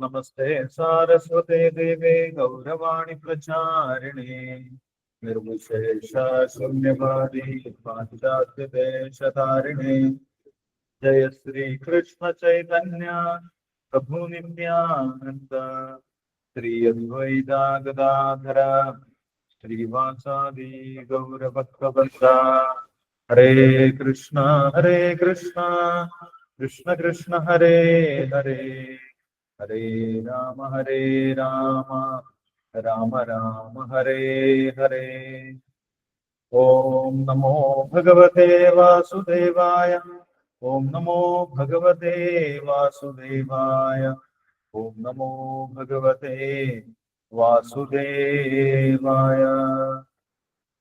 नमस्ते सारस्वते देवे, गौरवाणि प्रचारिणे। निर्विशेष शून्यवादी पाश्चात्यदेशधारिणे जय श्री कृष्ण चैतन्य, प्रभु नित्यानंद श्री अद्वैता गदाधर श्रीवासादि हरे कृष्ण हरे कृष्ण। कृष्ण कृष्ण हरे हरे हरे राम हरे राम राम राम, हरे हरे। ॐ नमो भगवते वासुदेवाय ॐ नमो भगवते वासुदेवाय ॐ नमो भगवते वासुदेवाय।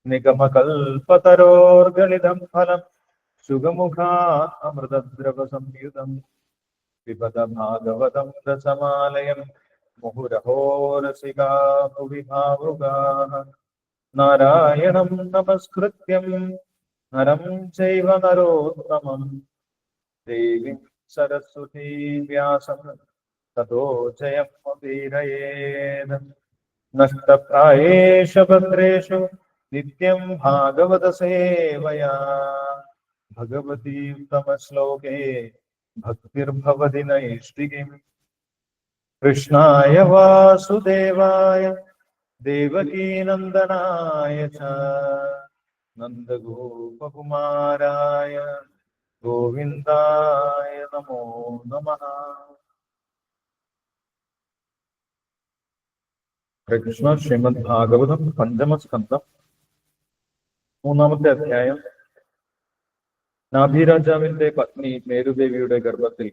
निगमकल्पतरोर्गलितं फलम्। सुगमुखात् अमृतद्रवसंयुतम् पिबत भागवतं रसमालयम् मुहुरहो रसिका भुवि भावुकाः नारायणं नमस्कृत्यं, नरं चैव नरोत्तमम्। देवीं सरस्वती व्यासं ततो जयमुदीरयेत् नष्टप्रायेष भद्रेषु नित्यं भागवतसेवया। भगवती उत्तमश्लोके भक्तिर्भवति नैष्टिकीम् कृष्णाय वासुदेवाय देवकीनन्दनाय च नन्दगोपकुमाराय गोविन्दाय नमो नमः കൃഷ്ണ ശ്രീമദ് ഭാഗവതം പഞ്ചമസ്കന്ധം മൂന്നാമത്തെ അധ്യായം നാഭിരാജാവിന്റെ പത്നി മേരുദേവിയുടെ ഗർഭത്തിൽ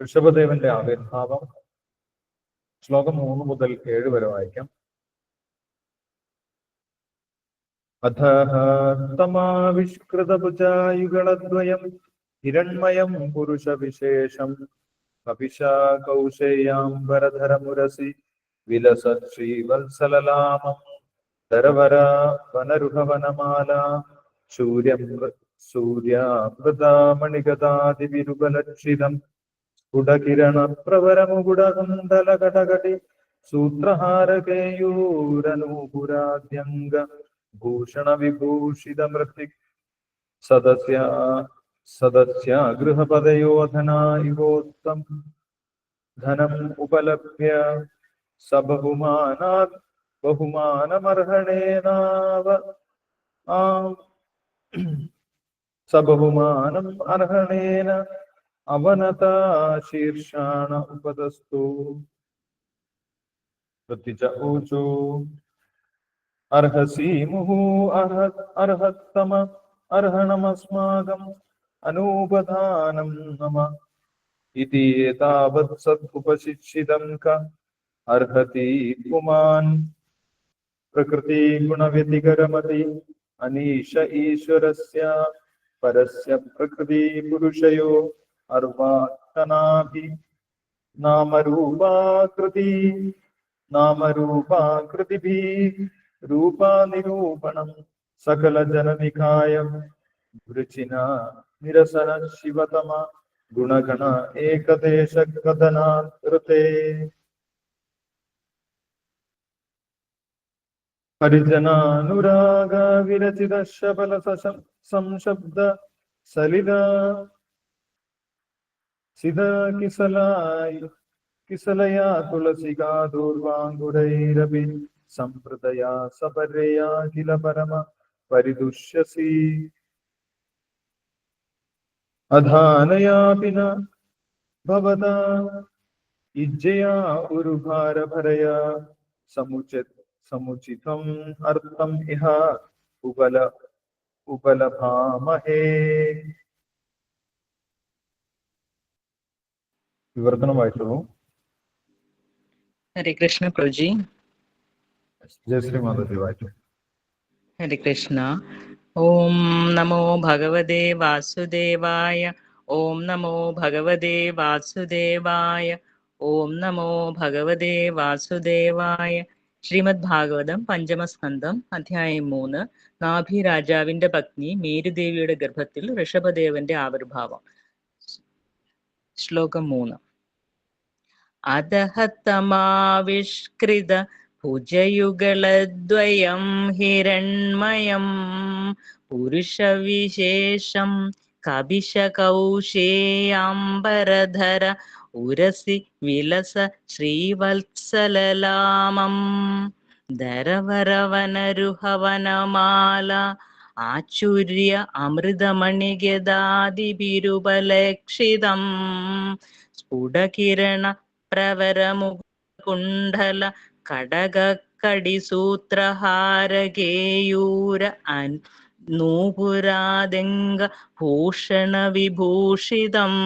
ഋഷഭദേവന്റെ ആവിർഭാവം. ശ്ലോകം മൂന്ന് മുതൽ ഏഴ് വരെ വായിക്കാം. അധ തമാവിഷ്കൃതഭുജായുഗളദ്വയം ഹിരൺമയം പുരുഷവിശേഷം കപിശാ കൗശേയാംബരധരമുരസി വിലസത് ശ്രീവത്സലലാമം തരവര വനരുഹവനമാല സൂര്യം സൂര്യാമൃതാമണിഗതാതിവിരുപലക്ഷിതം സ്ഫുടകിരണ പ്രവരമുകുടകുണ്ടലകടകടി സൂത്രഹാരകേയൂരനൂപുരാദ്യംഗ. ഭൂഷണ വിഭൂഷിത മൃത്തി സദസ്യ സദസ്യ ഗൃഹപദയോധനാ ധനം ഉപലഭ്യ. സബഹുമാനാ ബഹുമാനമർഹണേനാവ. ആ സബഹുമാനം അർഹണേന അവനത ശീർഷാണ ഉപതസ്തു പ്രത്യച്ച ഊചു അർഹസി മുഹു അർഹത് അർഹത്തമ അർഹണമസ്മാകം അനൂപധാനം നമ ഇതി ഏതാവത് സത് ഉപശിക്ഷിതം ക അർഹതി പുമാൻ പ്രകൃതി ഗുണവ്യതികരമതി അനീശ ഈശ്വരസ്യ പരസ്യ പ്രകൃതി പുരുഷയോ അർവാത്തനാഭി നാമരൂപാകൃതി നാമരൂപാകൃതിഭി രൂപാനിരൂപണം സകല ജനനികായം വൃച്ചിന നിരസന ശിവതമ ഗുണഗണ ഏകദേശ കഥനാകൃതേ പരിജനാനുരാഗ വിരചിത ശബല സംശബ്ദ സലിത സിത കിസലായി തുളസികാ ദൂർവാങ്കുരൈരപി സംപ്രദയാ സപരയാ കില പരമ പരിദുഷ്യസി അധാനയാപിന ഭവത ഇജ്ജയാ ഉരുഭാരഭരയാ സമുചിത് സമുചിതം അർത്ഥം ഇഹ ഉപല ഉപലഭാമഹേ വിവർത്തനം വായിച്ചോളൂ ഹരേ കൃഷ്ണ പ്രഭുജി ജയശ്രീ മാധവി വായിച്ചു ഹരേ കൃഷ്ണ ഓം നമോ ഭഗവതേ വാസുദേവായ ഓം നമോ ഭഗവതേ വാസുദേവായ ഓം നമോ ഭഗവതേ വാസുദേവായ ശ്രീമദ് ഭാഗവതം പഞ്ചമസ്കന്ധം അധ്യായം മൂന്ന്. നാഭി രാജാവിന്റെ പത്നി മേരുദേവിയുടെ ഗർഭത്തിൽ ഋഷഭദേവന്റെ ആവിർഭാവം. ശ്ലോകം മൂന്ന്. അധഹത്തമാവിഷ്കൃത ഭുജയുഗളദ്വയം ഹിരൺമയം പുരുഷവിശേഷം കപിശകൗശേയാംബരധര ഉരസി വിലസ ശ്രീവത്സലലാമം. ധരവരവനരുഹവനമാല ആചുര്യ അമൃതമണിഗദാദിപിരുപലക്ഷിതം സ്ഫുടകിരണ പ്രവരമുകുണ്ടല കടകക്കടിസൂത്രഹാരകേയൂര അൻ നൂപുരാദംഗ ഭൂഷണ വിഭൂഷിതം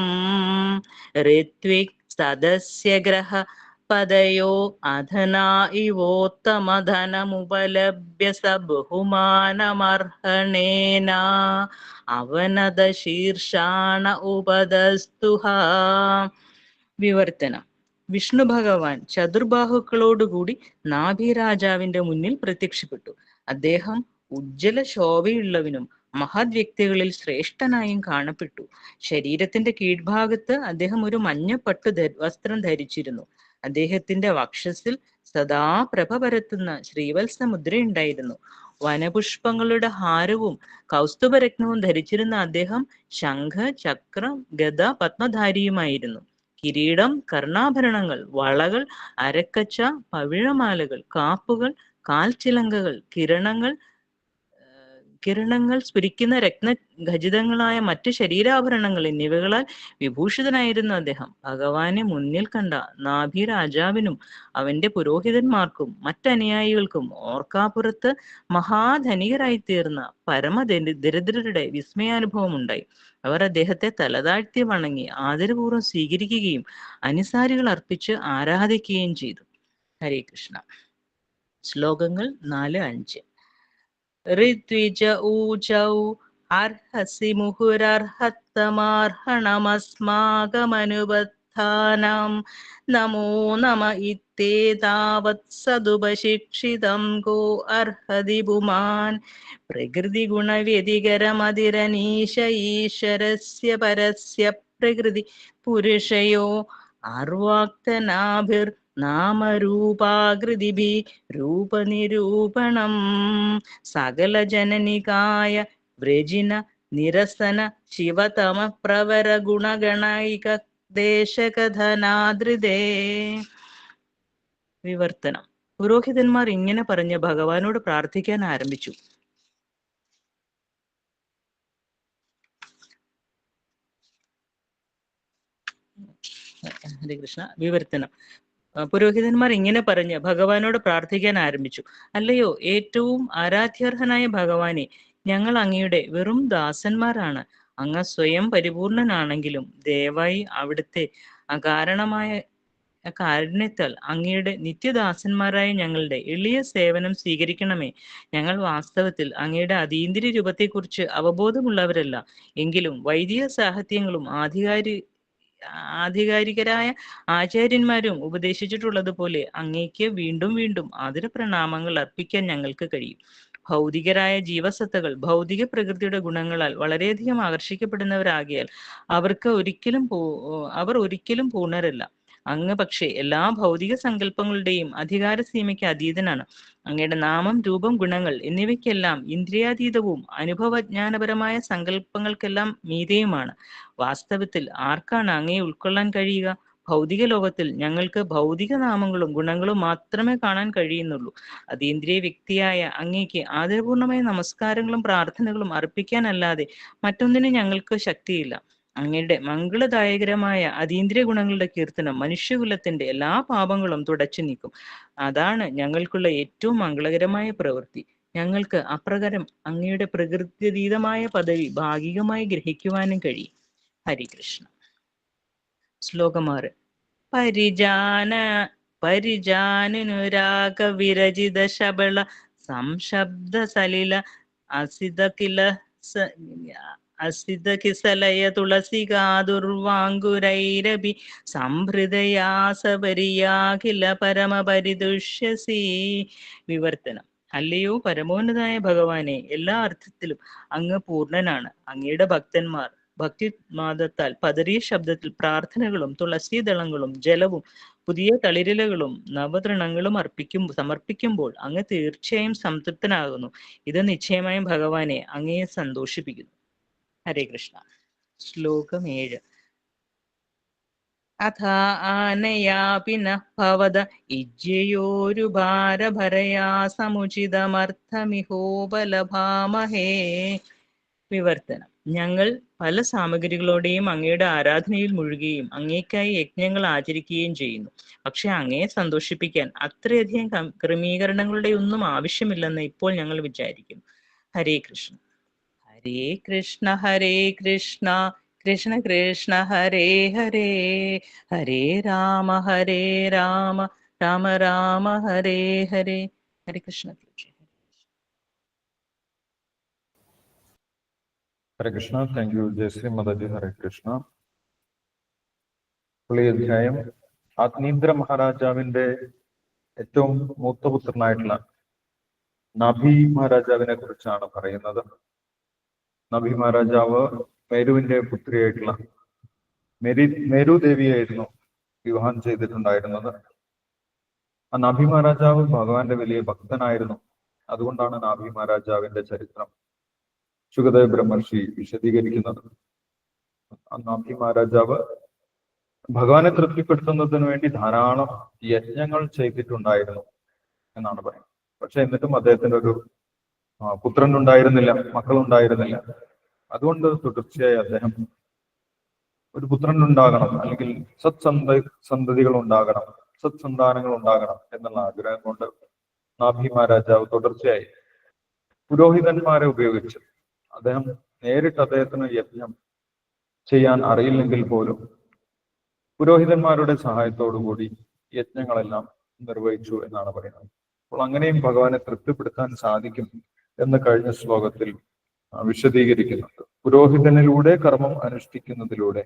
ഋത്വിക് സദസ്യഗ്രഹ പദയോ അധനാ ഇവോത്തമധനമുപലഭ്യ സ ബഹുമാനമർഹണേന. അവനത ശീർഷാണ ഉപദസ്തുഹ. വിവർത്തനം. വിഷ്ണു ഭഗവാൻ ചതുർബാഹുക്കളോടുകൂടി നാഭി രാജാവിന്റെ മുന്നിൽ പ്രത്യക്ഷപ്പെട്ടു. അദ്ദേഹം ഉജ്ജ്വല ശോഭയുള്ളവനും മഹത് വ്യക്തികളിൽ ശ്രേഷ്ഠനായും കാണപ്പെട്ടു. ശരീരത്തിന്റെ കീഴ്ഭാഗത്ത് അദ്ദേഹം ഒരു മഞ്ഞപ്പട്ടു വസ്ത്രം ധരിച്ചിരുന്നു. അദ്ദേഹത്തിന്റെ വക്ഷസിൽ സദാ പ്രഭ പരത്തുന്ന ശ്രീവത്സ മുദ്രയുണ്ടായിരുന്നു വനപുഷ്പങ്ങളുടെ ഹാരവും കൗസ്തുഭരത്നവും ധരിച്ചിരുന്ന അദ്ദേഹം ശംഖ ചക്രം ഗത പത്മധാരിയുമായിരുന്നു. കിരീടം കർണാഭരണങ്ങൾ വളകൾ അരക്കച്ച പവിഴമാലകൾ കാപ്പുകൾ കാൽച്ചിലങ്കകൾ കിരണങ്ങൾ കിരണങ്ങൾ സ്ഫുരിക്കുന്ന രത്ന ഖചിതങ്ങളായ മറ്റ് ശരീരാഭരണങ്ങൾ എന്നിവകളാൽ വിഭൂഷിതനായിരുന്നു അദ്ദേഹം. ഭഗവാനെ മുന്നിൽ കണ്ട നാഭി രാജാവിനും അവന്റെ പുരോഹിതന്മാർക്കും മറ്റനുയായികൾക്കും ഓർക്കാപ്പുറത്ത് മഹാധനികരായി തീർന്ന പരമ ദരി- ദരിദ്രരുടെ വിസ്മയാനുഭവം ഉണ്ടായി അവർ അദ്ദേഹത്തെ തലതാഴ്ത്തി വണങ്ങി ആദരപൂർവം സ്വീകരിക്കുകയും അനുസാരികൾ അർപ്പിച്ച് ആരാധിക്കുകയും ചെയ്തു. ഹരേ കൃഷ്ണ. ശ്ലോകങ്ങൾ നാല് അഞ്ച്. ഋത്വിജ ഊചൗ അർഹസി മുഹുരർഹത്തമാർഹണമസ്മാകമനുബദ്ധാനാം നമോ നമ ഇത്തേതാവത് സതുപശിക്ഷിതം ഗോ അർഹതി പുമാൻ പ്രകൃതി ഗുണവ്യതികരമതിരനീശ ഈശ്വരസ്യ പരസ്യ പ്രകൃതി പുരുഷയോ ആർവാക്തനാഭിർ നാമരൂപാകൃതിഭി രൂപനിരൂപണം. സകല ജനനികായ വ്രജിന നിരസന ശിവതമ പ്രവര ഗുണഗണൈക ദേശകഥനാദ്രിതേ വിവർത്തനം. പുരോഹിതന്മാർ ഇങ്ങനെ പറഞ്ഞ് ഭഗവാനോട് പ്രാർത്ഥിക്കാൻ ആരംഭിച്ചു. ഹരേ കൃഷ്ണ വിവർത്തനം പുരോഹിതന്മാർ ഇങ്ങനെ പറഞ്ഞ് ഭഗവാനോട് പ്രാർത്ഥിക്കാൻ ആരംഭിച്ചു. അല്ലയോ ഏറ്റവും ആരാധ്യർഹനായ ഭഗവാനെ ഞങ്ങൾ അങ്ങയുടെ വെറും ദാസന്മാരാണ്. അങ്ങ് സ്വയം പരിപൂർണനാണെങ്കിലും ദയവായി അവിടുത്തെ അകാരണമായ കാരുണ്യത്താൽ അങ്ങയുടെ നിത്യദാസന്മാരായ ഞങ്ങളുടെ എളിയ സേവനം സ്വീകരിക്കണമേ. ഞങ്ങൾ വാസ്തവത്തിൽ അങ്ങയുടെ അതീന്ദ്രിയ രൂപത്തെക്കുറിച്ച് അവബോധമുള്ളവരല്ല. എങ്കിലും വൈദിക സാഹിത്യങ്ങളും ആധികാരി ആധികാരികരായ ആചാര്യന്മാരും ഉപദേശിച്ചിട്ടുള്ളതുപോലെ അങ്ങേക്ക് വീണ്ടും വീണ്ടും ആദര പ്രണാമങ്ങൾ അർപ്പിക്കാൻ ഞങ്ങൾക്ക് കഴിയും. ഭൗതികരായ ജീവസത്തകൾ ഭൗതിക പ്രകൃതിയുടെ ഗുണങ്ങളാൽ വളരെയധികം ആകർഷിക്കപ്പെടുന്നവരാകിയാൽ അവർക്ക് ഒരിക്കലും അവർ ഒരിക്കലും പൂർണരല്ല അങ്ങ് പക്ഷേ എല്ലാ ഭൗതിക സങ്കല്പങ്ങളുടെയും അധികാര സീമയ്ക്ക് അതീതനാണ്. അങ്ങയുടെ നാമം രൂപം ഗുണങ്ങൾ എന്നിവയ്ക്കെല്ലാം ഇന്ദ്രിയാതീതവും അനുഭവജ്ഞാനപരമായ സങ്കല്പങ്ങൾക്കെല്ലാം മീതയുമാണ്. വാസ്തവത്തിൽ ആർക്കാണ് അങ്ങയെ ഉൾക്കൊള്ളാൻ കഴിയുക? ഭൗതിക ലോകത്തിൽ ഞങ്ങൾക്ക് ഭൗതിക നാമങ്ങളും ഗുണങ്ങളും മാത്രമേ കാണാൻ കഴിയുന്നുള്ളൂ. അതീന്ദ്രിയ വ്യക്തിയായ അങ്ങേക്ക് ആദരപൂർണമായ നമസ്കാരങ്ങളും പ്രാർത്ഥനകളും അർപ്പിക്കാനല്ലാതെ മറ്റൊന്നിനും ഞങ്ങൾക്ക് ശക്തിയില്ല. അങ്ങയുടെ മംഗളദായകരമായ അതീന്ദ്രിയ ഗുണങ്ങളുടെ കീർത്തനം മനുഷ്യകുലത്തിന്റെ എല്ലാ പാപങ്ങളും തുടച്ചു നീക്കും. അതാണ് ഞങ്ങൾക്കുള്ള ഏറ്റവും മംഗളകരമായ പ്രവൃത്തി. ഞങ്ങൾക്ക് അപ്രകാരം അങ്ങയുടെ പ്രകൃത്യതീതമായ പദവി ഭാഗികമായി ഗ്രഹിക്കുവാനും കഴിയും. ഹരികൃഷ്ണ ശ്ലോകമാറ് പരിജാന പരിജാനുരാഗ വിരചിത ശബള സംശബ്ദ സലില അസിത കില സ- തുളസി കിസലയ തുളസികാതുർവാങ്കുരൈരപി സംഭൃതയാസപരിയാഖില പരമപരിദുഷ്യസി. വിവർത്തനം. അല്ലയോ പരമോന്നതായ ഭഗവാനെ എല്ലാ അർത്ഥത്തിലും അങ്ങ് പൂർണനാണ്. അങ്ങയുടെ ഭക്തന്മാർ ഭക്തിമാദത്താൽ പതറിയ ശബ്ദത്തിൽ പ്രാർത്ഥനകളും തുളസീദളങ്ങളും ജലവും പുതിയ തളിരിലകളും നവതൃണങ്ങളും അർപ്പിക്കും സമർപ്പിക്കുമ്പോൾ അങ്ങ് തീർച്ചയായും സംതൃപ്തനാകുന്നു. ഇത് നിശ്ചയമായും ഭഗവാനെ അങ്ങയെ സന്തോഷിപ്പിക്കുന്നു. ഹരേ കൃഷ്ണ. ശ്ലോകം ഏഴ്. അഥ ആനയാപി ന ഭവത ഇജ്യയോരുഭാരഭരയാ സമുചിതമർത്ഥമിഹോപലഭാമഹേ വിവർത്തനം. ഞങ്ങൾ പല സാമഗ്രികളോടെയും അങ്ങയുടെ ആരാധനയിൽ മുഴുകുകയും അങ്ങേക്കായി യജ്ഞങ്ങൾ ആചരിക്കുകയും ചെയ്യുന്നു. പക്ഷെ അങ്ങയെ സന്തോഷിപ്പിക്കാൻ അത്രയധികം ക്രമീകരണങ്ങളുടെ ഒന്നും ആവശ്യമില്ലെന്ന് ഇപ്പോൾ ഞങ്ങൾ വിചാരിക്കുന്നു. Hare Krishna. Hare Krishna Hare Krishna Krishna Krishna Hare Hare. Hare Rama Hare Rama Rama Rama Hare Hare. Hare Krishna Hare Krishna. Thank you Jayashree Mataji Hare Krishna. പുള്ളി അധ്യായം ആത്മീന്ദ്ര മഹാരാജാവിന്റെ ഏറ്റവും മൂത്തപുത്രനായിട്ടുള്ള നബി മഹാരാജാവിനെ കുറിച്ചാണ് പറയുന്നത്. നഭി മഹാരാജാവ് മേരുവിന്റെ പുത്രിയായിട്ടുള്ള മെരി മേരു ദേവിയായിരുന്നു വിവാഹം ചെയ്തിട്ടുണ്ടായിരുന്നത്. ആ നബി മഹാരാജാവ് ഭഗവാന്റെ വലിയ ഭക്തനായിരുന്നു. അതുകൊണ്ടാണ് നാഭി മഹാരാജാവിന്റെ ചരിത്രം സുഖദേവ് ബ്രഹ്മർഷി വിശദീകരിക്കുന്നത്. നാഭി മഹാരാജാവ് ഭഗവാനെ തൃപ്തിപ്പെടുത്തുന്നതിന് വേണ്ടി ധാരാളം യജ്ഞങ്ങൾ ചെയ്തിട്ടുണ്ടായിരുന്നു എന്നാണ് പറയുന്നത്. പക്ഷെ എന്നിട്ടും അദ്ദേഹത്തിന്റെ ഒരു ഉണ്ടായിരുന്നില്ല മക്കളുണ്ടായിരുന്നില്ല. അതുകൊണ്ട് തുടർച്ചയായി അദ്ദേഹം ഒരു പുത്രൻ ഉണ്ടാകണം അല്ലെങ്കിൽ സത്സന്ത സന്തതികൾ ഉണ്ടാകണം സത്സന്താനങ്ങൾ ഉണ്ടാകണം എന്നുള്ള ആഗ്രഹം കൊണ്ട് നാഭി മഹാരാജാവ് തുടർച്ചയായി പുരോഹിതന്മാരെ ഉപയോഗിച്ച്. അദ്ദേഹം നേരിട്ട് അദ്ദേഹത്തിന് യജ്ഞം ചെയ്യാൻ അറിയില്ലെങ്കിൽ പോലും പുരോഹിതന്മാരുടെ കൂടി യജ്ഞങ്ങളെല്ലാം നിർവഹിച്ചു എന്നാണ് പറയുന്നത്. അപ്പോൾ അങ്ങനെയും ഭഗവാനെ തൃപ്തിപ്പെടുത്താൻ സാധിക്കും. എന്ന് കഴിഞ്ഞ ശ്ലോകത്തിൽ വിശദീകരിക്കുന്നുണ്ട്. പുരോഹിതനിലൂടെ കർമ്മം അനുഷ്ഠിക്കുന്നതിലൂടെ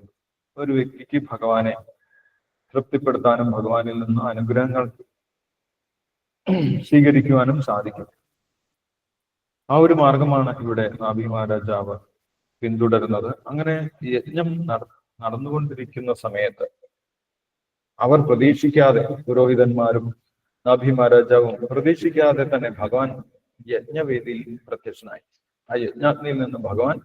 ഒരു വ്യക്തിക്ക് ഭഗവാനെ തൃപ്തിപ്പെടുത്താനും ഭഗവാനിൽ നിന്ന് അനുഗ്രഹങ്ങൾ സ്വീകരിക്കുവാനും സാധിക്കും. ആ ഒരു മാർഗമാണ് ഇവിടെ നാഭി മഹാരാജാവ് പിന്തുടരുന്നത്. അങ്ങനെ യജ്ഞം നട- നടന്നുകൊണ്ടിരിക്കുന്ന സമയത്ത് അവർ പ്രതീക്ഷിക്കാതെ പുരോഹിതന്മാരും നാഭി മഹാരാജാവും പ്രതീക്ഷിക്കാതെ തന്നെ ഭഗവാൻ യജ്ഞവേദിയിൽ പ്രത്യക്ഷനായി. ആ യജ്ഞാഗ്നിയിൽ നിന്ന് ഭഗവാൻ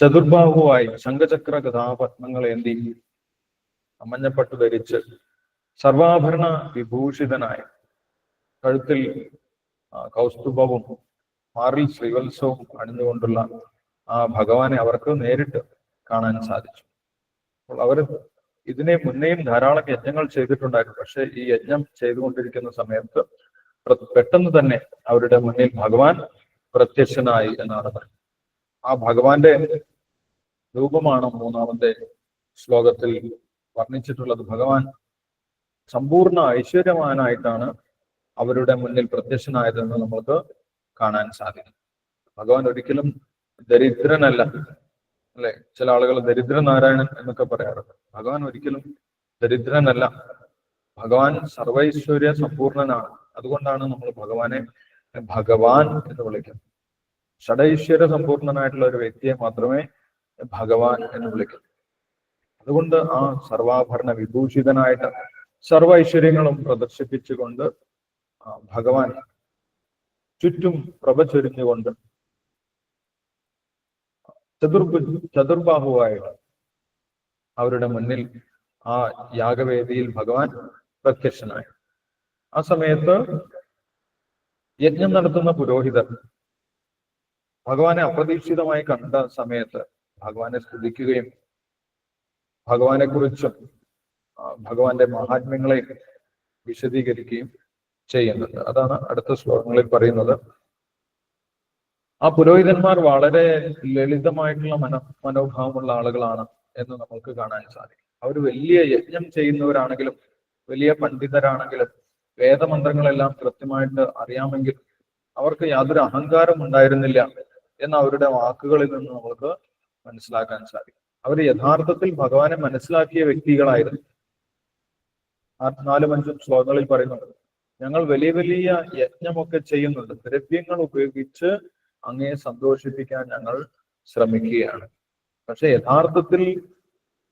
ചതുർബാഹുവായി ശംഖചക്ര കഥാപത്മങ്ങളെ എന്തി മഞ്ഞപ്പട്ട് ധരിച്ച് സർവാഭരണ വിഭൂഷിതനായി. കഴുത്തിൽ കൗസ്തുഭവും മാറിൽ ശ്രീവത്സവും അണിഞ്ഞുകൊണ്ടുള്ള ആ ഭഗവാനെ അവർക്ക് നേരിട്ട് കാണാൻ സാധിച്ചു. അപ്പോൾ അവർ ഇതിനെ മുന്നേയും ധാരാളം യജ്ഞങ്ങൾ ചെയ്തിട്ടുണ്ടായിരുന്നു. പക്ഷേ ഈ യജ്ഞം ചെയ്തുകൊണ്ടിരിക്കുന്ന സമയത്ത് പെട്ടെന്ന് തന്നെ അവരുടെ മുന്നിൽ ഭഗവാൻ പ്രത്യക്ഷനായി എന്നാണ് പറയുന്നത്. ആ ഭഗവാന്റെ രൂപമാണ് മൂന്നാമത്തെ ശ്ലോകത്തിൽ വർണിച്ചിട്ടുള്ളത്. ഭഗവാൻ സമ്പൂർണ ഐശ്വര്യവാനായിട്ടാണ് അവരുടെ മുന്നിൽ പ്രത്യക്ഷനായതെന്ന് നമ്മൾക്ക് കാണാൻ സാധിക്കും. ഭഗവാൻ ഒരിക്കലും ദരിദ്രനല്ല അല്ലെ? ചില ആളുകൾ ദരിദ്രനാരായണൻ എന്നൊക്കെ പറയാറുണ്ട്. ഭഗവാൻ ഒരിക്കലും ദരിദ്രനല്ല. ഭഗവാൻ സർവൈശ്വര്യ സമ്പൂർണനാണ് അതുകൊണ്ടാണ് നമ്മൾ ഭഗവാനെ ഭഗവാൻ എന്ന് വിളിക്കുന്നത്. ഷഡൈശ്വര സമ്പൂർണനായിട്ടുള്ള ഒരു വ്യക്തിയെ മാത്രമേ ഭഗവാൻ എന്ന് വിളിക്കുന്നു അതുകൊണ്ട് ആ സർവാഭരണ വിഭൂഷിതനായിട്ട് സർവ ഐശ്വര്യങ്ങളും പ്രദർശിപ്പിച്ചുകൊണ്ട് ഭഗവാൻ ചുറ്റും പ്രഭ ചൊരിഞ്ഞുകൊണ്ട് ചതുർഭു ചതുർബാഹുവായിട്ട് അവരുടെ മുന്നിൽ ആ യാഗവേദിയിൽ ഭഗവാൻ പ്രത്യക്ഷനായി. ആ സമയത്ത് യജ്ഞം നടത്തുന്ന പുരോഹിതർ ഭഗവാനെ അപ്രതീക്ഷിതമായി കണ്ട സമയത്ത് ഭഗവാനെ സ്തുതിക്കുകയും ഭഗവാനെ കുറിച്ചും ഭഗവാന്റെ മഹാത്മ്യങ്ങളെ വിശദീകരിക്കുകയും ചെയ്യുന്നുണ്ട്. അതാണ് അടുത്ത ശ്ലോകങ്ങളിൽ പറയുന്നത്. ആ പുരോഹിതന്മാർ വളരെ ലളിതമായിട്ടുള്ള മന മനോഭാവമുള്ള ആളുകളാണ് എന്ന് നമുക്ക് കാണാൻ സാധിക്കും. അവർ വലിയ യജ്ഞം ചെയ്യുന്നവരാണെങ്കിലും വലിയ പണ്ഡിതരാണെങ്കിലും വേദമന്ത്രങ്ങളെല്ലാം കൃത്യമായിട്ട് അറിയാമെങ്കിൽ അവർക്ക് യാതൊരു അഹങ്കാരം ഉണ്ടായിരുന്നില്ല എന്ന് അവരുടെ വാക്കുകളിൽ നിന്ന് നമുക്ക് മനസ്സിലാക്കാൻ സാധിക്കും. അവർ യഥാർത്ഥത്തിൽ ഭഗവാനെ മനസ്സിലാക്കിയ വ്യക്തികളായിരുന്നു. നാലും അഞ്ചും ശ്ലോകങ്ങളിൽ പറയുന്നുണ്ട് ഞങ്ങൾ വലിയ വലിയ യജ്ഞമൊക്കെ ചെയ്യുന്നുണ്ട്. ദ്രവ്യങ്ങൾ ഉപയോഗിച്ച് അങ്ങയെ സന്തോഷിപ്പിക്കാൻ ഞങ്ങൾ ശ്രമിക്കുകയാണ്. പക്ഷെ യഥാർത്ഥത്തിൽ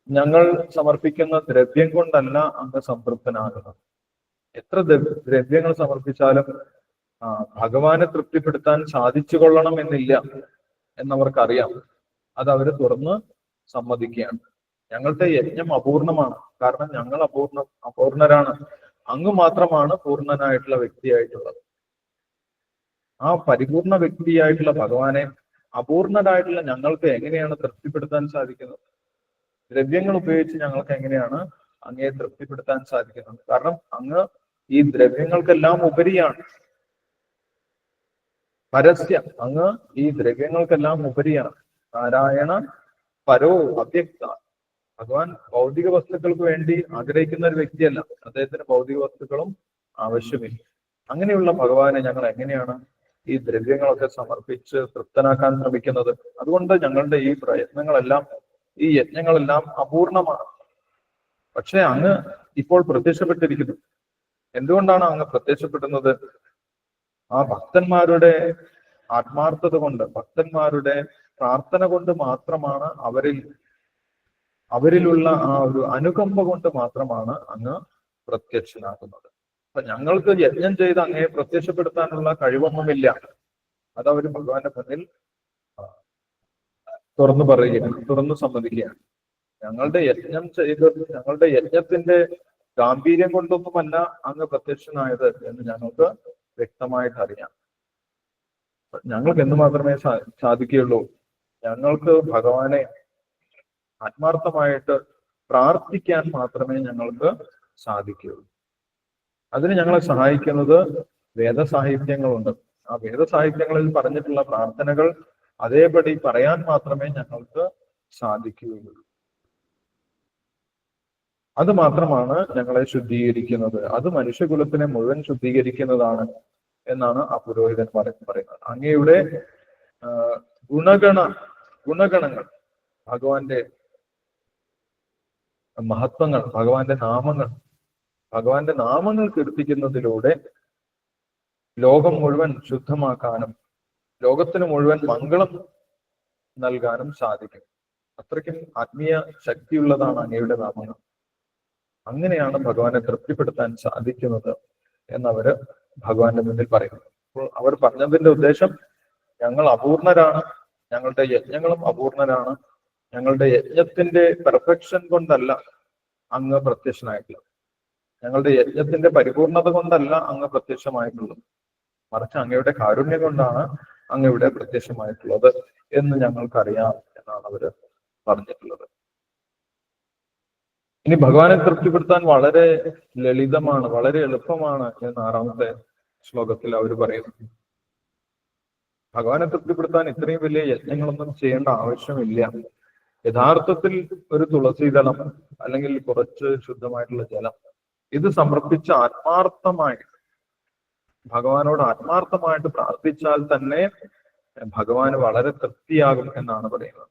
ഞങ്ങൾ സമർപ്പിക്കുന്ന ദ്രവ്യം കൊണ്ടല്ല അങ്ങ് സംതൃപ്തനാകുന്നത്. എത്ര ദ്ര- ദ്രവ്യങ്ങൾ സമർപ്പിച്ചാലും ഭഗവാനെ തൃപ്തിപ്പെടുത്താൻ സാധിച്ചു കൊള്ളണം എന്നില്ല എന്നവർക്കറിയാം. അത് അവർ തുറന്ന് സമ്മതിക്കുകയാണ്. ഞങ്ങളുടെ യജ്ഞം അപൂർണമാണ്. കാരണം ഞങ്ങൾ അപൂർണ അപൂർണരാണ്. അങ്ങ് മാത്രമാണ് പൂർണനായിട്ടുള്ള വ്യക്തിയായിട്ടുള്ളത്. ആ പരിപൂർണ വ്യക്തിയായിട്ടുള്ള ഭഗവാനെ അപൂർണരായിട്ടുള്ള ഞങ്ങൾക്ക് എങ്ങനെയാണ് തൃപ്തിപ്പെടുത്താൻ സാധിക്കുന്നത്? ദ്രവ്യങ്ങൾ ഉപയോഗിച്ച് ഞങ്ങൾക്ക് എങ്ങനെയാണ് അങ്ങയെ തൃപ്തിപ്പെടുത്താൻ സാധിക്കുന്നത്? കാരണം അങ്ങ് ഈ ദ്രവ്യങ്ങൾക്കെല്ലാം ഉപരിയാണ്. പരസ്യ അങ്ങ് ഈ ദ്രവ്യങ്ങൾക്കെല്ലാം ഉപരിയാണ്. നാരായണ പരോ അവ്യക്ത. ഭഗവാൻ ഭൗതിക വസ്തുക്കൾക്ക് വേണ്ടി ആഗ്രഹിക്കുന്ന ഒരു വ്യക്തിയല്ല. അദ്ദേഹത്തിന് ഭൗതിക വസ്തുക്കളും ആവശ്യമില്ല. അങ്ങനെയുള്ള ഭഗവാനെ ഞങ്ങൾ എങ്ങനെയാണ് ഈ ദ്രവ്യങ്ങളൊക്കെ സമർപ്പിച്ച് തൃപ്തനാക്കാൻ ശ്രമിക്കുന്നത്? അതുകൊണ്ട് ഞങ്ങളുടെ ഈ പ്രയത്നങ്ങളെല്ലാം ഈ യജ്ഞങ്ങളെല്ലാം അപൂർണമാണ്. പക്ഷെ അങ്ങ് ഇപ്പോൾ പ്രത്യക്ഷപ്പെട്ടിരിക്കുന്നു. എന്തുകൊണ്ടാണ് അങ്ങ് പ്രത്യക്ഷപ്പെടുന്നത്? ആ ഭക്തന്മാരുടെ ആത്മാർത്ഥത കൊണ്ട് ഭക്തന്മാരുടെ പ്രാർത്ഥന കൊണ്ട് മാത്രമാണ് അവരിൽ അവരിലുള്ള ആ ഒരു അനുകമ്പ കൊണ്ട് മാത്രമാണ് അങ്ങ് പ്രത്യക്ഷനാകുന്നത്. അപ്പൊ ഞങ്ങൾക്ക് യജ്ഞം ചെയ്ത് അങ്ങയെ പ്രത്യക്ഷപ്പെടുത്താനുള്ള കഴിവൊന്നുമില്ല. അത് അവർ ഭഗവാന്റെ മുന്നിൽ തുറന്നു പറയുകയാണ് തുറന്നു സമ്മതിക്കുകയാണ്. ഞങ്ങളുടെ യജ്ഞം ചെയ്ത് ഞങ്ങളുടെ യജ്ഞത്തിന്റെ ഗാംഭീര്യം കൊണ്ടൊന്നുമല്ല അങ്ങ് പ്രത്യക്ഷനായത് എന്ന് ഞങ്ങൾക്ക് വ്യക്തമായിട്ട് അറിയാം. ഞങ്ങൾക്ക് എന്ത് മാത്രമേ സാധിക്കുകയുള്ളൂ. ഞങ്ങൾക്ക് ഭഗവാനെ ആത്മാർത്ഥമായിട്ട് പ്രാർത്ഥിക്കാൻ മാത്രമേ ഞങ്ങൾക്ക് സാധിക്കുകയുള്ളൂ. അതിന് ഞങ്ങളെ സഹായിക്കുന്നത് വേദസാഹിത്യങ്ങളുണ്ട്. ആ വേദസാഹിത്യങ്ങളിൽ പറഞ്ഞിട്ടുള്ള പ്രാർത്ഥനകൾ അതേപടി പറയാൻ മാത്രമേ ഞങ്ങൾക്ക് സാധിക്കുകയുള്ളൂ. അത് മാത്രമാണ് ഞങ്ങളെ ശുദ്ധീകരിക്കുന്നത്. അത് മനുഷ്യകുലത്തിനെ മുഴുവൻ ശുദ്ധീകരിക്കുന്നതാണ് എന്നാണ് ആ പുരോഹിതൻ പറ- പറയുന്നത്. അങ്ങയുടെ ഗുണഗണ ഗുണഗണങ്ങൾ ഭഗവാന്റെ മഹത്വങ്ങൾ ഭഗവാന്റെ നാമങ്ങൾ ഭഗവാന്റെ നാമങ്ങൾ കീർത്തിക്കുന്നതിലൂടെ ലോകം മുഴുവൻ ശുദ്ധമാക്കാനും ലോകത്തിന് മുഴുവൻ മംഗളം നൽകാനും സാധിക്കും. അത്രയ്ക്കും ആത്മീയ ശക്തിയുള്ളതാണ് അങ്ങയുടെ നാമങ്ങൾ. അങ്ങനെയാണ് ഭഗവാനെ തൃപ്തിപ്പെടുത്താൻ സാധിക്കുന്നത് എന്നവര് ഭഗവാന്റെ മുന്നിൽ പറയുന്നു. അപ്പോൾ അവർ പറഞ്ഞതിന്റെ ഉദ്ദേശം ഞങ്ങൾ അപൂർണരാണ് ഞങ്ങളുടെ യജ്ഞങ്ങളും അപൂർണരാണ് ഞങ്ങളുടെ യജ്ഞത്തിന്റെ പെർഫെക്ഷൻ കൊണ്ടല്ല അങ്ങ് പ്രത്യക്ഷനായിട്ടുള്ളത്. ഞങ്ങളുടെ യജ്ഞത്തിന്റെ പരിപൂർണത കൊണ്ടല്ല അങ്ങ് പ്രത്യക്ഷമായിട്ടുള്ളത്. മറിച്ച് അങ്ങയുടെ കാരുണ്യം കൊണ്ടാണ് അങ്ങയുടെ പ്രത്യക്ഷമായിട്ടുള്ളത് എന്ന് ഞങ്ങൾക്കറിയാം എന്നാണ് അവർ പറഞ്ഞിട്ടുള്ളത്. ഇനി ഭഗവാനെ തൃപ്തിപ്പെടുത്താൻ വളരെ ലളിതമാണ് വളരെ എളുപ്പമാണ് എന്ന് ആറാമത്തെ ശ്ലോകത്തിൽ അവർ പറയുന്നു. ഭഗവാനെ തൃപ്തിപ്പെടുത്താൻ ഇത്രയും വലിയ യജ്ഞങ്ങളൊന്നും ചെയ്യേണ്ട ആവശ്യമില്ല. യഥാർത്ഥത്തിൽ ഒരു തുളസീതലം അല്ലെങ്കിൽ കുറച്ച് ശുദ്ധമായിട്ടുള്ള ജലം ഇത് സമർപ്പിച്ച് ആത്മാർത്ഥമായിട്ട് ഭഗവാനോട് ആത്മാർത്ഥമായിട്ട് പ്രാർത്ഥിച്ചാൽ തന്നെ ഭഗവാന് വളരെ തൃപ്തിയാകും എന്നാണ് പറയുന്നത്.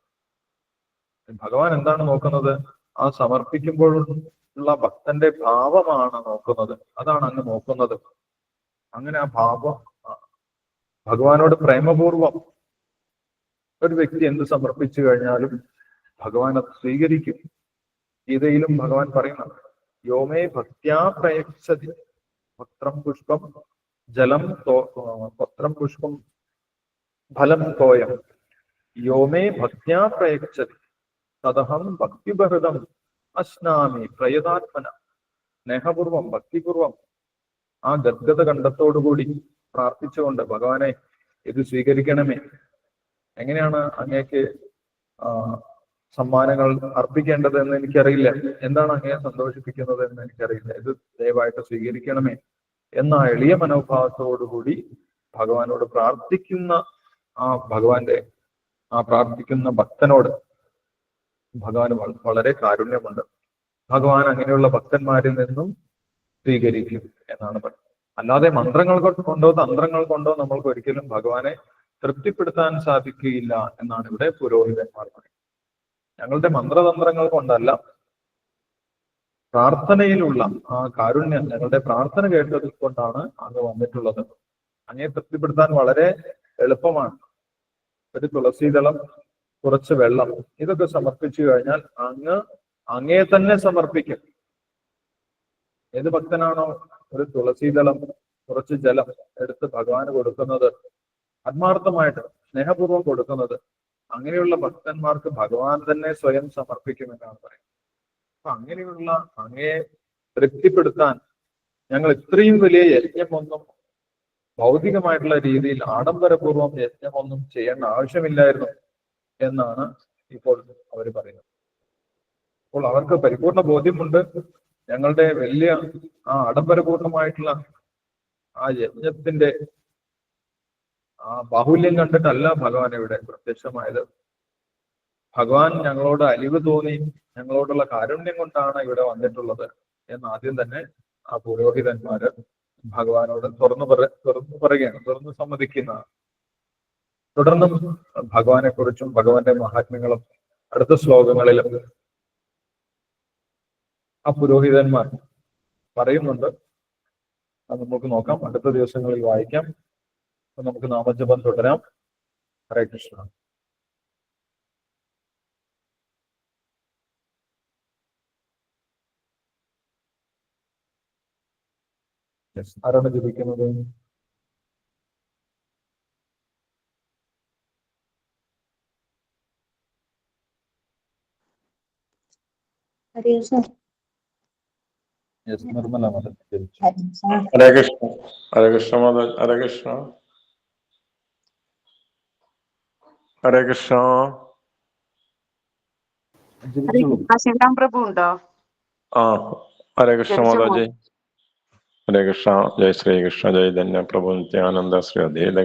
ഭഗവാൻ എന്താണ് നോക്കുന്നത്? ആ സമർപ്പിക്കുമ്പോഴുള്ള ഭക്തന്റെ ഭാവമാണ് നോക്കുന്നത്. അതാണ് അങ്ങ് നോക്കുന്നത്. അങ്ങനെ ആ ഭാവം ഭഗവാനോട് പ്രേമപൂർവം ഒരു വ്യക്തി എന്ത് സമർപ്പിച്ചു കഴിഞ്ഞാലും ഭഗവാൻ അത് സ്വീകരിക്കും. ഗീതയിലും ഭഗവാൻ പറയുന്നത് യോമേ ഭക്ത്യാ പ്രയച്ഛതി പത്രം പുഷ്പം ജലം തോ പത്രം പുഷ്പം ഫലം തോയം. യോമേ ഭക്ത്യാ പ്രയച്ഛതി തദഹം ഭക്തിബഹൃതം അശ്നാമി പ്രയതാത്മന. സ്നേഹപൂർവം ഭക്തിപൂർവം ആ ഗദ്ഗത കണ്ടത്തോടുകൂടി പ്രാർത്ഥിച്ചുകൊണ്ട് ഭഗവാനെ ഇത് സ്വീകരിക്കണമേ. എങ്ങനെയാണ് അങ്ങേക്ക് സമ്മാനങ്ങൾ അർപ്പിക്കേണ്ടത് എന്ന് എനിക്കറിയില്ല. എന്താണ് അങ്ങയെ സന്തോഷിപ്പിക്കുന്നത് എന്ന് എനിക്കറിയില്ല. ഇത് ദയവായിട്ട് സ്വീകരിക്കണമേ എന്ന എളിയ മനോഭാവത്തോടുകൂടി ഭഗവാനോട് പ്രാർത്ഥിക്കുന്ന ആ ഭഗവാന്റെ ആ പ്രാർത്ഥിക്കുന്ന ഭക്തനോട് ഭഗവാൻ വളരെ കാരുണ്യമുണ്ട്. ഭഗവാൻ അങ്ങനെയുള്ള ഭക്തന്മാരിൽ നിന്നും സ്വീകരിക്കും എന്നാണ് പറയുന്നത്. അല്ലാതെ മന്ത്രങ്ങൾ കൊണ്ടോ തന്ത്രങ്ങൾ കൊണ്ടോ നമ്മൾക്ക് ഒരിക്കലും ഭഗവാനെ തൃപ്തിപ്പെടുത്താൻ സാധിക്കുകയില്ല എന്നാണ് ഇവിടെ പുരോഹിതന്മാർ പറയുന്നത്. ഞങ്ങളുടെ മന്ത്രതന്ത്രങ്ങൾ കൊണ്ടല്ല പ്രാർത്ഥനയിലുള്ള ആ കാരുണ്യം ഞങ്ങളുടെ പ്രാർത്ഥന കേട്ടത് കൊണ്ടാണ് അങ്ങ് വന്നിട്ടുള്ളത്. അങ്ങയെ തൃപ്തിപ്പെടുത്താൻ വളരെ എളുപ്പമാണ്. ഒരു തുളസീദളം കുറച്ച് വെള്ളം. ഇതൊക്കെ സമർപ്പിച്ചു കഴിഞ്ഞാൽ അങ്ങ് അങ്ങേ തന്നെ സമർപ്പിക്കും. ഏത് ഭക്തനാണോ ഒരു തുളസീതളം കുറച്ച് ജലം എടുത്ത് ഭഗവാന് കൊടുക്കുന്നത് ആത്മാർത്ഥമായിട്ട് സ്നേഹപൂർവം കൊടുക്കുന്നത് അങ്ങനെയുള്ള ഭക്തന്മാർക്ക് ഭഗവാൻ തന്നെ സ്വയം സമർപ്പിക്കുമെന്നാണ് പറയുന്നത്. അപ്പൊ അങ്ങനെയുള്ള അങ്ങയെ തൃപ്തിപ്പെടുത്താൻ ഞങ്ങൾ ഇത്രയും വലിയ യജ്ഞമൊന്നും ഭൗതികമായിട്ടുള്ള രീതിയിൽ ആഡംബരപൂർവം യജ്ഞമൊന്നും ചെയ്യേണ്ട ആവശ്യമില്ലായിരുന്നു. എന്നാണ് ഇപ്പോൾ അവർ പറയുന്നത്. അപ്പോൾ അവർക്ക് പരിപൂർണ ബോധ്യമുണ്ട്. ഞങ്ങളുടെ വലിയ ആ ആഡംബരപൂർണമായിട്ടുള്ള ആ യജ്ഞത്തിന്റെ ആ ബാഹുല്യം കണ്ടിട്ടല്ല ഭഗവാൻ ഇവിടെ പ്രത്യക്ഷമായത്. ഭഗവാൻ ഞങ്ങളോട് അലിവ് തോന്നി ഞങ്ങളോടുള്ള കാരുണ്യം കൊണ്ടാണ് ഇവിടെ വന്നിട്ടുള്ളത് എന്ന് ആദ്യം തന്നെ ആ പുരോഹിതന്മാര് ഭഗവാനോട് തുറന്നു പറ തുറന്നു പറയുകയാണ്. തുറന്നു സമ്മതിക്കുന്നതാണ്. തുടർന്നും ഭഗവാനെ കുറിച്ചും ഭഗവാന്റെ മഹാത്മ്യങ്ങളും അടുത്ത ശ്ലോകങ്ങളിലും ആ പുരോഹിതന്മാർ പറയുന്നുണ്ട്. അത് നമുക്ക് നോക്കാം. അടുത്ത ദിവസങ്ങളിൽ വായിക്കാം. നമുക്ക് നാമജപം തുടരാം. ഹരേ കൃഷ്ണ. ആരാണ് ജപിക്കുന്നത്? ഹരേ കൃഷ്ണ യെസ് നിർമ്മല ഹരേ കൃഷ്ണ ഹരേ കൃഷ്ണ ഹരേ കൃഷ്ണ ഹരേ കൃഷ്ണ ശ്രീറാം പ്രഭു ഉണ്ടോ? ആ ഹരേ കൃഷ്ണ മാതാജി ഹരേ കൃഷ്ണ ജയ് ശ്രീകൃഷ്ണ ജയ് ധന്യ പ്രഭു നിത്യാനന്ദ ശ്രീ അധീത